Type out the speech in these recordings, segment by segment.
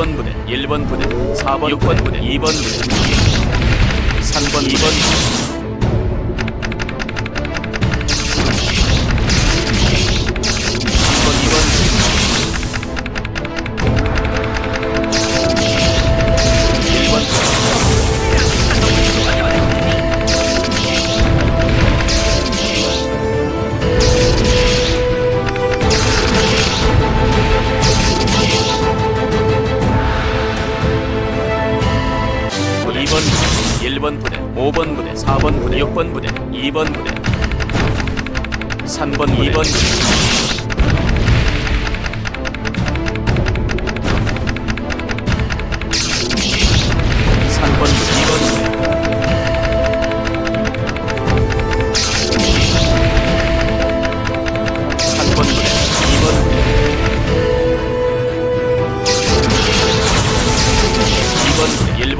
6번 부대, 1번 부대, 4번 6번 부대, 2번 부대, 3번 2번 부대. 1번 부대 5번 부대 4번 부대 6번 부대 2번 부대 3번 2번 부대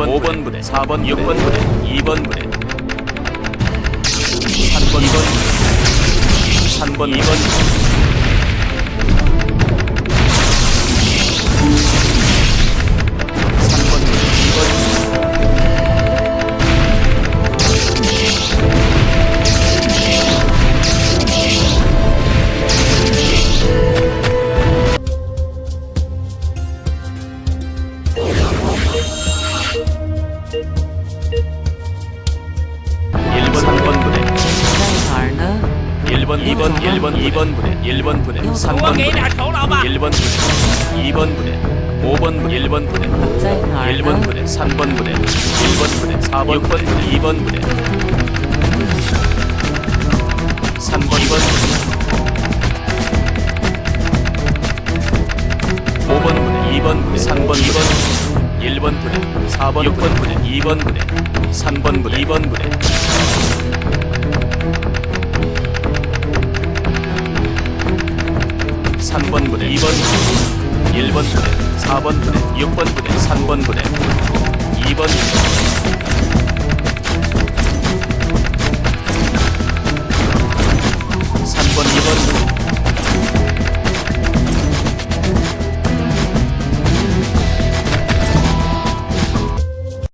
1번 5번 부대 4번 6번 부대 2번 부대. 3번 2번 부대 3번 2번 부대. 3번 1번 2번 1번 2번 부대 1번 부대 3번 부대 1번 부대 2번 부대 5번 부대 1번 부대 1번 부대 3번 부대 1번 부대 4번 부대 2번 부대 3번 2번 5번 부대 2번 부대 3번 2번 1번 부대 4번 6번 부대 2번 부대 3번 부대 2번 부대 3번 부대 2번 부대 1번 부대 4번 부대 6번 부대 3번 부대 2번 부대